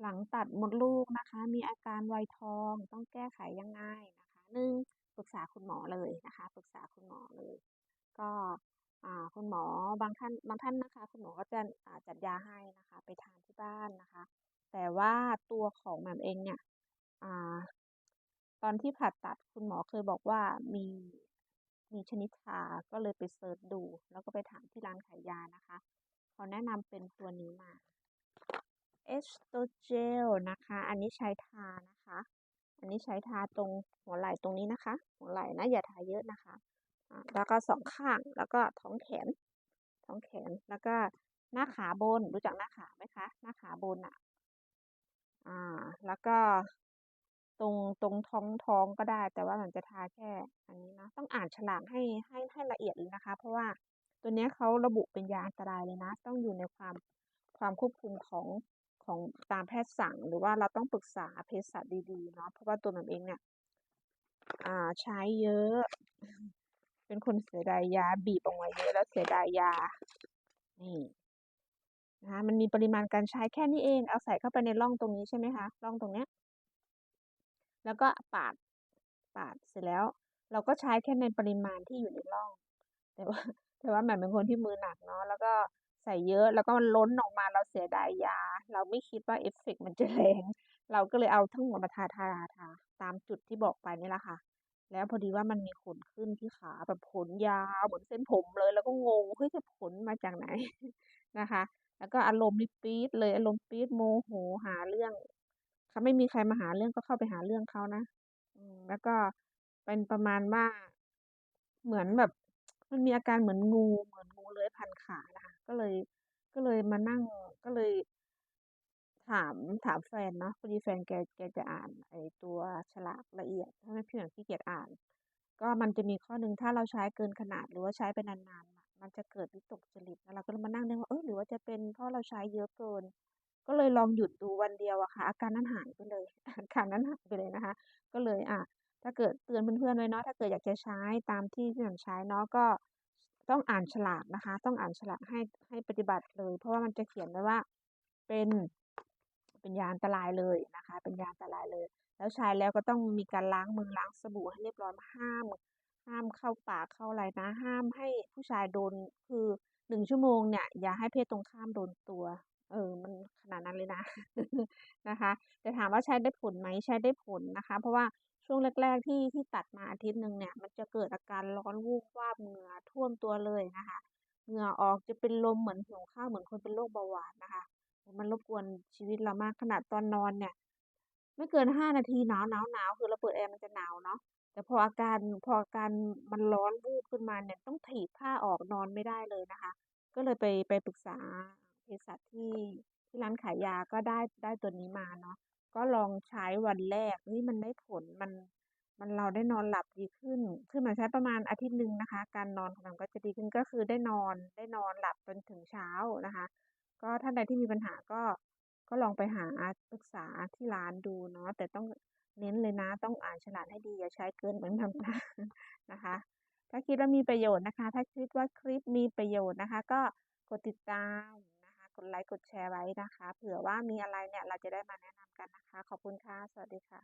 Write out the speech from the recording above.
หลังตัดมดลูกนะคะ มีอาการไวทองต้องแก้ไขยังไงนะคะหนึ่งปรึกษาคุณหมอเลยนะคะปรึกษาคุณหมอเลย ก็คุณหมอบางท่านบางท่านนะคะ คุณหมอก็จะจัดยาให้นะคะ ไปทานที่บ้านนะคะ แต่ว่าตัวของแหม่มเองเนี่ยตอนที่ผ่าตัดคุณหมอเคยบอกว่ามีมีชนิดทาก็เลยไปเซิร์ชดู แล้วก็ไปถามที่ร้านขายยานะคะเขาแนะนำเป็นตัวนี้มา เอสโตเจลนะคะ อันนี้ใช้ทานะคะ อันนี้ใช้ทาตรงหัวไหล่ตรงนี้นะคะ หัวไหล่นะอย่าทาเยอะนะคะ แล้วก็สองข้างแล้วก็ท้องแขน ท้องแขนแล้วก็หน้าขาบนรู้จักหน้าขาไหมคะ หน้าขาบนอะอ่า แล้วก็ตรงตรงท้องท้องก็ได้ แต่ว่ามันจะทาแค่อันนี้นะต้องอ่านฉลากให้ให้ให้ละเอียดเลยนะคะ เพราะว่าตัวนี้เขาระบุเป็นยาอันตรายเลยนะ ต้องอยู่ในความความควบคุมของ ของตามแพทย์สั่งหรือว่าเราต้องปรึกษาเภสัชดีๆเนาะเพราะว่าตัวมันเองเนี่ยอ่าใช้เยอะ เป็นคนเสียดายยาบีบออกมาเยอะแล้วเสียดายยานี่นะคะมันมีปริมาณการใช้แค่นี้เอง เอาใส่เข้าไปในร่องตรงนี้ใช่ไหมคะร่องตรงเนี้ย แล้วก็ปาดปาดเสร็จแล้ว เราก็ใช้แค่ในปริมาณที่อยู่ในร่อง แต่ว่าแต่ว่าแหม่เป็นคนที่มือหนักเนาะแล้วก็ ใส่เยอะแล้วก็มันล้นออกมาเราเสียดายยา เราไม่คิดว่าเอฟเฟกมันจะแรง เราก็เลยเอาทั้งหมดมาทาทาทาตามจุดที่บอกไปนี่แหละค่ะ แล้วพอดีว่ามันมีขนขึ้นที่ขาแบบขนยาวเหมือนเส้นผมเลย แล้วก็งงเฮ้ยจะขนมาจากไหนนะคะ แล้วก็อารมณ์นี่ปี๊ดเลยอารมณ์ปี๊ดโมโหหาเรื่องเขาไม่มีใครมาหาเรื่องก็เข้าไปหาเรื่องเขานะอืมแล้วก็เป็นประมาณว่าเหมือนแบบ มันมีอาการเหมือนงูเหมือนงูเลื้อยพันขานะคะ ก็เลย ก็เลยมานั่งก็เลย ถามถามแฟนเนาะพอดีแฟนแกแกจะอ่านไอตัวฉลากละเอียดถ้าไม่พี่หนังขี้เกียจอ่าน ก็มันจะมีข้อหนึ่งถ้าเราใช้เกินขนาดหรือว่าใช้ไปนานๆมันจะเกิดวิตกจริตแล้วเราก็เลยมานั่งนึกว่าเออหรือว่าจะเป็นเพราะเราใช้เยอะเกิน ก็เลยลองหยุดดูวันเดียวอะค่ะ อาการนั้นหายไปเลยอาการนั้นหายไปเลยนะคะ ก็เลยอะถ้าเกิดเตือนเพื่อนๆไว้เนาะถ้าเกิดอยากจะใช้ตามที่พี่หนันใช้เนาะก็ ต้องอ่านฉลากนะคะ ต้องอ่านฉลากให้ให้ปฏิบัติเลย เพราะว่ามันจะเขียนไว้ว่าเป็นเป็นยาอันตรายเลยนะคะ เป็นยาอันตรายเลย แล้วใช้แล้วก็ต้องมีการล้างมือล้างสบู่ให้เรียบร้อยห้าม ห้ามเข้าปากเข้าอะไรนะ ห้ามให้ผู้ชายโดนคือหนึ่งชั่วโมงเนี่ยอย่าให้เพศตรงข้ามโดนตัว เออ มันขนาดนั้นเลยนะนะคะ แต่ถามว่าใช้ได้ผลไหมใช้ได้ผลนะคะ เพราะว่า ช่วงแรก ๆ ที่ที่ตัดมาอาทิตย์หนึ่งเนี่ย มันจะเกิดอาการร้อนวูบวาบเหงื่อท่วมตัวเลยนะคะ เหงื่อออกจะเป็นลมเหมือนหิวข้าวเหมือนคนเป็นโรคเบาหวานนะคะ มันรบกวนชีวิตเรามากขนาดตอนนอนเนี่ย ไม่เกินห้านาทีหนาวหนาวหนาวคือเราเปิดแอร์มันจะหนาวเนาะแต่พออาการพออาการมันร้อนวูบขึ้นมาเนี่ยต้องถีบผ้าออกนอนไม่ได้เลยนะคะ ก็เลยไปไปปรึกษาเภสัชที่ที่ร้านขายยาก็ได้ได้ตัวนี้มาเนาะ ก็ลองใช้วันแรกเฮ้ยมันได้ผลมันมันเราได้นอนหลับดีขึ้น คือมันใช้ประมาณอาทิตย์หนึ่งนะคะ การนอนของเราก็จะดีขึ้นก็คือได้นอนได้นอนหลับจนถึงเช้านะคะ ก็ท่านใดที่มีปัญหาก็ก็ลองไปหาปรึกษาที่ร้านดูเนาะแต่ต้องเน้นเลยนะต้องอ่านฉลากให้ดีอย่าใช้เกินเหมือนทำตานะคะ ถ้าคิดว่ามีประโยชน์นะคะ ถ้าคิดว่าคลิปมีประโยชน์นะคะ ก็กดติดตาม กดไลค์กดแชร์ไว้นะคะ เผื่อว่ามีอะไรเนี่ยเราจะได้มาแนะนำกันนะคะ ขอบคุณค่ะ สวัสดีค่ะ